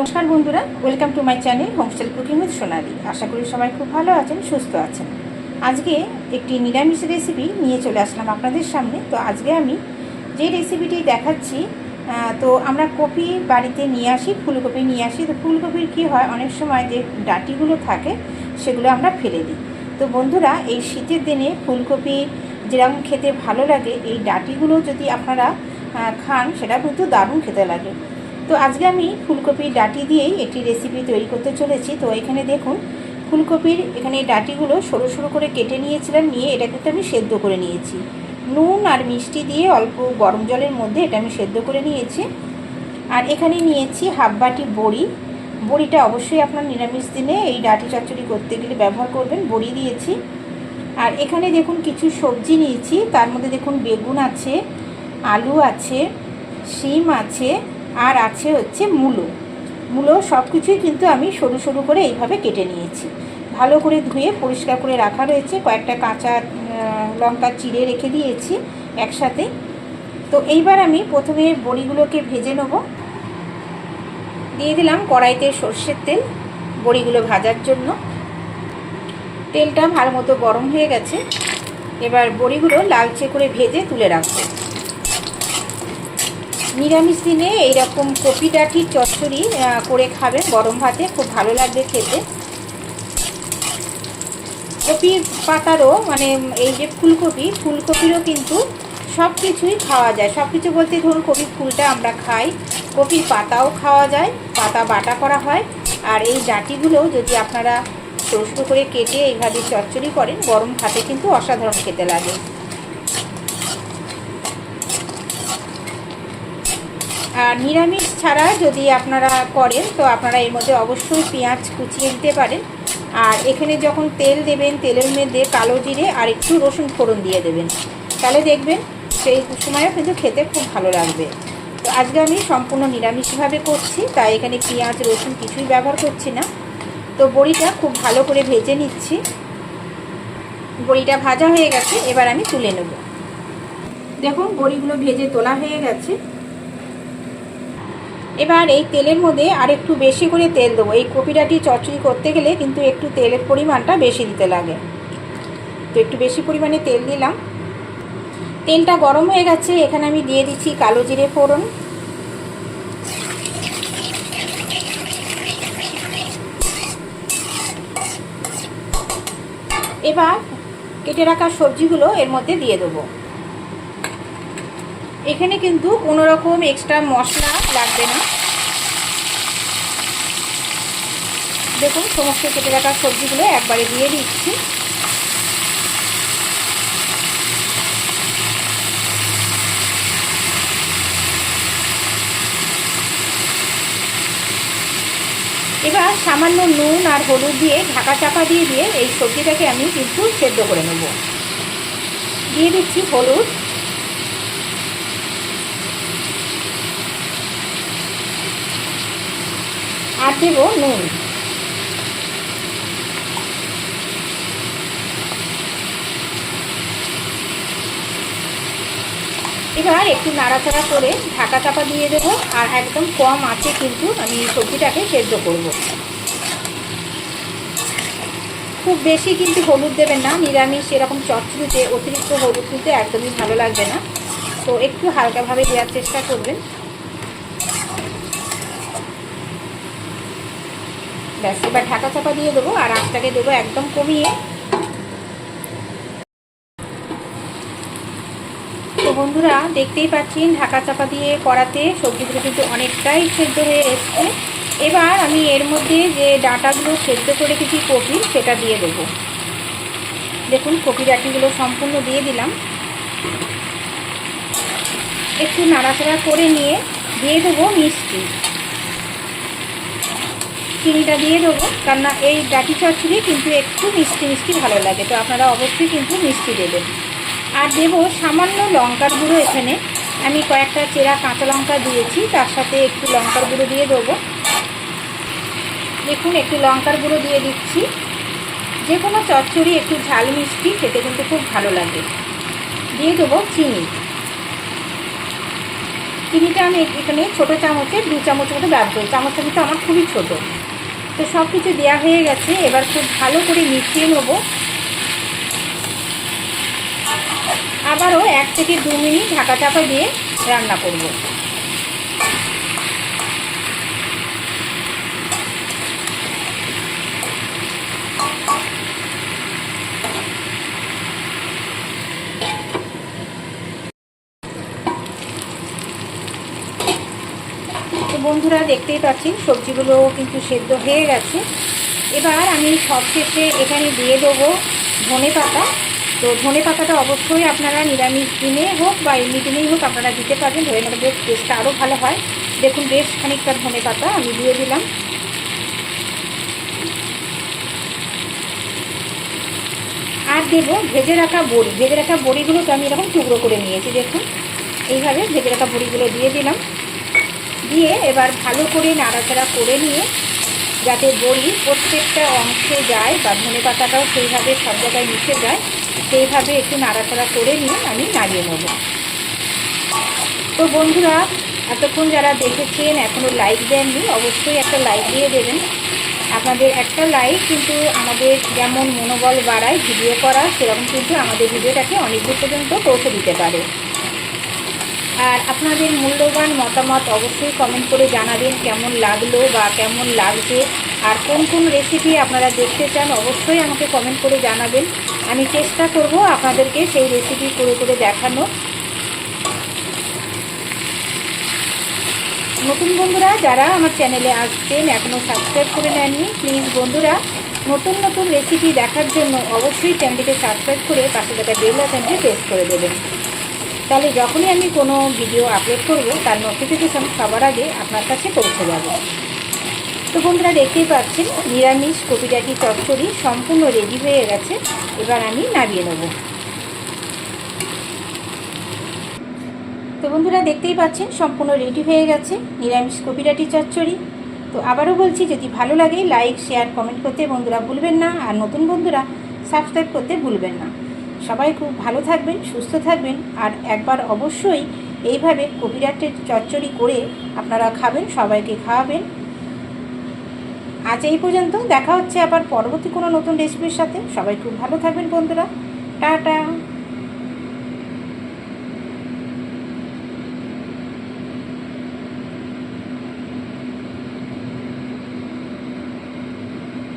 নমস্কার বন্ধুরা welcome to my channel homestyle cooking with Sonali আশা করি সবাই খুব ভালো আছেন, সুস্থ আছেন। আজকে একটি নিরামিষ রেসিপি নিয়ে চলে আসলাম আপনাদের সামনে। তো আজকে আমি যে রেসিপিটি দেখাচ্ছি তো আমরা কপি বাড়িতে নিয়ে আসি, ফুলকপি নিয়ে আসি। তো ফুলকপির কী হয়, অনেক সময় যে ডাঁটিগুলো থাকে, সেগুলো আমরা ফেলে দিই। তো বন্ধুরা, এই শীতের দিনে ফুলকপি যেরকম খেতে ভালো লাগে, এই ডাঁটিগুলো যদি আপনারা খান, সেটা কিন্তু দারুণ খেতে লাগে। তো আজকে আমি ফুলকপির ডাটি দিয়েই একটি রেসিপি তৈরি করতে চলেছি। তো এখানে দেখুন, ফুলকপির এখানে ডাটিগুলো সরু সরু করে কেটে নিয়েছিলাম, নিয়ে এটা কিন্তু আমি সেদ্ধ করে নিয়েছি। নুন আর মিষ্টি দিয়ে অল্প গরম জলের মধ্যে এটা আমি সেদ্ধ করে নিয়েছি। আর এখানে নিয়েছি হাফ বাটি বড়ি। বড়িটা অবশ্যই আপনার নিরামিষ দিনে এই ডাঁটি চচ্চড়ি করতে গেলে ব্যবহার করবেন, বড়ি দিয়েছি। আর এখানে দেখুন কিছু সবজি নিয়েছি, তার মধ্যে দেখুন বেগুন আছে, আলু আছে, শিম আছে আর আছে হচ্ছে মূলো। মূলো সব কিছুই কিন্তু আমি সরু সরু করে এইভাবে কেটে নিয়েছি। ভালো করে ধুয়ে পরিষ্কার করে রাখা রয়েছে। কয়েকটা কাঁচা লঙ্কা চিড়ে রেখে দিয়েছি একসাথে। তো এইবার আমি প্রথমে বড়িগুলোকে ভেজে নেব। দিয়ে দিলাম কড়াইতে সর্ষের তেল বড়িগুলো ভাজার জন্য। তেলটা ভালো মতো গরম হয়ে গেছে। এবার বড়িগুলো লালচে করে ভেজে তুলে রাখব। নিরামিষ দিনে এইরকম কপি ডাঁটির চচ্চড়ি করে খাবেন গরম ভাতে, খুব ভালো লাগবে খেতে। কপি পাতারও মানে এই যে ফুলকপি, ফুলকপিরও কিন্তু সব কিছুই খাওয়া যায়। সব কিছু বলতে ধরুন কপি ফুলটা আমরা খাই কপির পাতাও খাওয়া যায়, পাতা বাটা করা হয়। আর এই ডাঁটিগুলোও যদি আপনারা ছোটো করে কেটে এইভাবে চচ্চড়ি করেন, গরম ভাতে কিন্তু অসাধারণ খেতে লাগে। নিরামিষ ছাড়া যদি আপনারা করেন, তো আপনারা এর মধ্যে অবশ্যই পেঁয়াজ কুচিয়ে দিতে পারেন। আর এখানে যখন তেল দেবেন, তেলের মধ্যে কালো জিরে আর একটু রসুন ফোড়ন দিয়ে দেবেন। তাহলে দেখবেন সেই সময়ও কিন্তু খেতে খুব ভালো লাগবে। তো আজকে আমি সম্পূর্ণ নিরামিষভাবে করছি, তাই এখানে পেঁয়াজ, রসুন কিছুই ব্যবহার করছি না। তো বড়িটা খুব ভালো করে ভেজে নিচ্ছি। বড়িটা ভাজা হয়ে গেছে, এবার আমি তুলে নেব। দেখুন, বড়িগুলো ভেজে তোলা হয়ে গেছে। এবার এই তেলের মধ্যে আর একটু বেশি করে তেল দেবো। এই কপিটাটি চচ্চড়ি করতে গেলে কিন্তু একটু তেলের পরিমাণটা বেশি দিতে লাগে। তো একটু বেশি পরিমাণে তেল দিলাম। তেলটা গরম হয়ে গেছে, এখানে আমি দিয়ে দিচ্ছি কালো জিরে ফোড়ন। এবার কেটে রাখা সবজিগুলো এর মধ্যে দিয়ে দেবো। এখানে কিন্তু কোনো রকম এক্সট্রা মশলা লাগবে না। দেখুন, সমস্ত কেটে রাখা সবজিগুলো একবারে দিয়ে দিচ্ছি। এবার সামান্য নুন আর হলুদ দিয়ে ঢাকা চাপা দিয়ে দিয়ে এই সবজিটাকে আমি কিন্তু সেদ্ধ করে নেব। দিয়ে দিচ্ছি হলুদ। আর দেব নুন এবার একটু নাড়াচাড়া করে ঢাকা চাপা দিয়ে দেব, আর একদম কম আছে কিন্তু আমি সবজিটাকে সেদ্ধ করব। খুব বেশি কিন্তু হলুদ দেবেন না, নিরামিষ এরকম চচ্চড়িতে অতিরিক্ত হলুদ দিতে একদমই ভালো লাগবে না। তো একটু হালকাভাবে দেওয়ার চেষ্টা করবেন। ব্যাস, এবার ঢাকা চাপা দিয়ে দেবো আর আঁচটাকে দেবো একদম কমিয়ে। তো বন্ধুরা, দেখতেই পাচ্ছেন, ঢাকা চাপা দিয়ে করাতে সবজিগুলো কিন্তু অনেকটাই সেদ্ধ হয়ে এসছে। এবার আমি এর মধ্যে যে ডাঁটাগুলো সেদ্ধ করে কিছু কপি, সেটা দিয়ে দেবো। দেখুন কপি ডাঁটিগুলো সম্পূর্ণ দিয়ে দিলাম। একটু নাড়াচাড়া করে নিয়ে দিয়ে দেবো মিষ্টি। চিনিটা দিয়ে দেবো। কেননা এই ডাটি চচ্চড়ি কিন্তু একটু মিষ্টি মিষ্টি ভালো লাগে, তো আপনারা অবশ্যই কিন্তু মিষ্টি দেবেন। আর দেবো সামান্য লঙ্কার গুঁড়ো এখানে। আমি কয়েকটা চেরা কাঁচা লঙ্কা দিয়েছি, তার সাথে একটু লঙ্কার গুঁড়ো দিয়ে দেবো। দেখুন, একটু লঙ্কার গুঁড়ো দিয়ে দিচ্ছি। যে কোনো চচ্চড়ি একটু ঝাল মিষ্টি, খেতে কিন্তু খুব ভালো লাগে। দিয়ে দেবো চিনি। চিনিটা আমি এখানে ছোটো চামচে, দু চামচ মতো ব্যবহার চামচটা কিন্তু আমার খুবই ছোটো। তো সব কিছু দেওয়া হয়ে গেছে। এবার খুব ভালো করে মিশিয়ে নেব। আবারও এক থেকে দু মিনিট ঢাকা চাপা দিয়ে রান্না করব। বন্ধুরা দেখতেই পাচ্ছেন সবজিগুলো কিন্তু সেদ্ধ হয়ে গেছে। এবার আমি সব শেষে এখানে দিয়ে দেবো ধনে পাতা। তো ধনে পাতাটা অবশ্যই আপনারা নিরামিষ দিনে হোক বা এমনি দিনেই হোক আপনারা দিতে পারবেন, ধনে পাতা বেশ টেস্টটা আরও ভালো হয়। দেখুন, বেশ খানিকটা ধনে পাতা আমি দিয়ে দিলাম। আর দেবো ভেজে রাখা বড়ি। ভেজে রাখা বড়িগুলো তো আমি এরকম টুকরো করে নিয়েছি, দেখুন। এইভাবে ভেজে রাখা বড়িগুলো দিয়ে দিলাম। দিয়ে এবার ভালো করে নাড়াচাড়া করে নিয়ে যাতে বড়ি প্রত্যেকটা অংশে যায় বা ধনে পাতাটাও সেইভাবে সব জায়গায় মিশে যায়, সেইভাবে একটু নাড়াচাড়া করে নিয়ে আমি নাড়িয়ে নেব। তো বন্ধুরা, এতক্ষণ যারা দেখেছেন এখনও লাইক দেননি, অবশ্যই একটা লাইক দিয়ে দেবেন। আপনাদের একটা লাইক কিন্তু আমাদের যেমন মনোবল বাড়ায় ভিডিও করা সেরকম কিন্তু আমাদের ভিডিওটাকে অনেক দূর পর্যন্ত পৌঁছে দিতে পারে। আর আপনাদের মূল্যবান মতামত অবশ্যই কমেন্ট করে জানাবেন কেমন লাগল বা কেমন লাগছে। আর কোন কোন রেসিপি আপনারা দেখতে চান অবশ্যই আমাকে কমেন্ট করে জানাবেন। আমি চেষ্টা করব আপনাদেরকে সেই রেসিপি করে করে দেখানো নতুন বন্ধুরা, যারা আমার চ্যানেলে আসছেন এখনও সাবস্ক্রাইব করে নেননি প্লিজ বন্ধুরা, নতুন নতুন রেসিপি দেখার জন্য অবশ্যই চ্যানেলটিকে সাবস্ক্রাইব করে পাশে থাকা বেল আইকনটি প্রেস করে দেবেন। তাহলে যখনই আমি কোনো ভিডিও আপলোড করব, তার নোটিফিকেশন সবার আগে আপনার কাছে পৌঁছে যাবে। তো বন্ধুরা, দেখতেই পাচ্ছেন, নিরামিষ কপিটাটি চচ্চড়ি সম্পূর্ণ রেডি হয়ে গেছে। এবার আমি নামিয়ে নেব। তো বন্ধুরা, দেখতেই পাচ্ছেন, সম্পূর্ণ রেডি হয়ে গেছে নিরামিষ কপিটাটি চচ্চড়ি। তো আবারও বলছি, যদি ভালো লাগে লাইক শেয়ার কমেন্ট করতে বন্ধুরা ভুলবেন না। আর নতুন বন্ধুরা সাবস্ক্রাইব করতে ভুলবেন না। সবাই খুব ভালো থাকবেন, সুস্থ থাকবেন আর একবার অবশ্যই এইভাবে কপিরাটের চচ্চড়ি করে আপনারা খাবেন, সবাইকে খাওয়াবেন। আজ এই পর্যন্ত, দেখা হচ্ছে আবার পরবর্তী কোনো নতুন রেসিপির সাথে। সবাই খুব ভালো থাকবেন বন্ধুরা। টাটা!